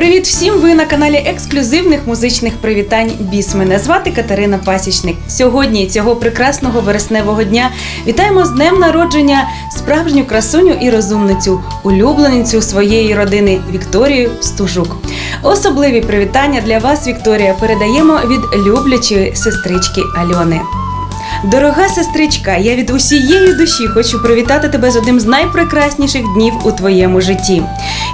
Привіт всім! Ви на каналі ексклюзивних музичних привітань Біс. Мене звати Катерина Пасічник. Сьогодні, цього прекрасного вересневого дня, вітаємо з днем народження справжню красуню і розумницю, улюбленицю своєї родини Вікторію Стужук. Особливі привітання для вас, Вікторія, передаємо від люблячої сестрички Альони. Дорога сестричка, я від усієї душі хочу привітати тебе з одним з найпрекрасніших днів у твоєму житті.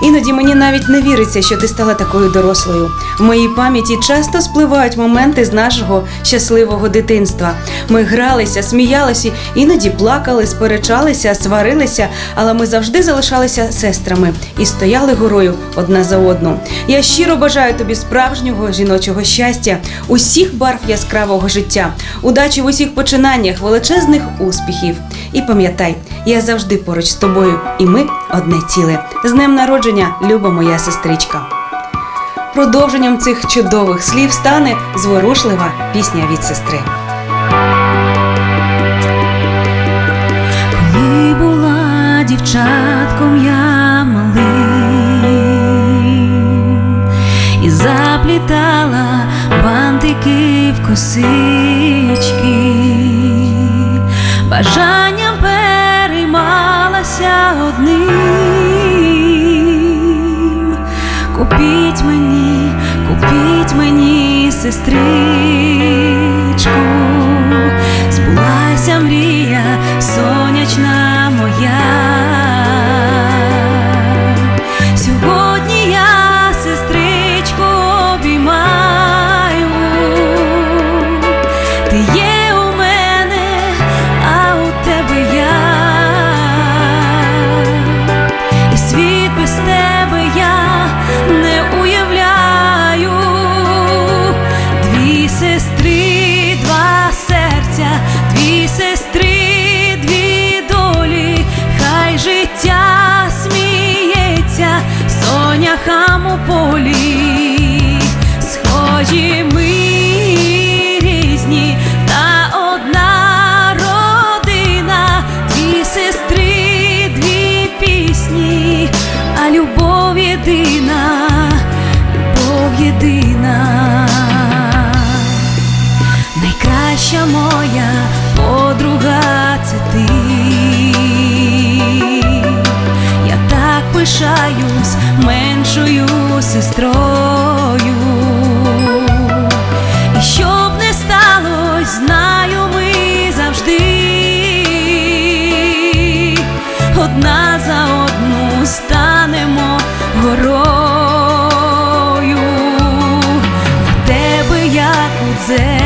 Іноді мені навіть не віриться, що ти стала такою дорослою. В моїй пам'яті часто спливають моменти з нашого щасливого дитинства. Ми гралися, сміялися, іноді плакали, сперечалися, сварилися, але ми завжди залишалися сестрами і стояли горою одна за одну. Я щиро бажаю тобі справжнього жіночого щастя, усіх барв яскравого життя, удачі в усіх починаннях, величезних успіхів. І пам'ятай, я завжди поруч з тобою, і ми одне ціле. З днем народження, люба моя сестричка. Продовженням цих чудових слів стане зворушлива пісня від сестри. Коли була дівчатком я малим і заплітала бантики в косички, бажанням переймалася одним. Купіть мені, купіть мені, сестричку, збулася мрія, сонячна соняхам у полі. Схожі ми різні, та одна родина, дві сестри, дві пісні, а любов так меншою сестрою. І щоб не сталось, знаю, ми завжди одна за одну станемо горою. На тебе, як у дзеркало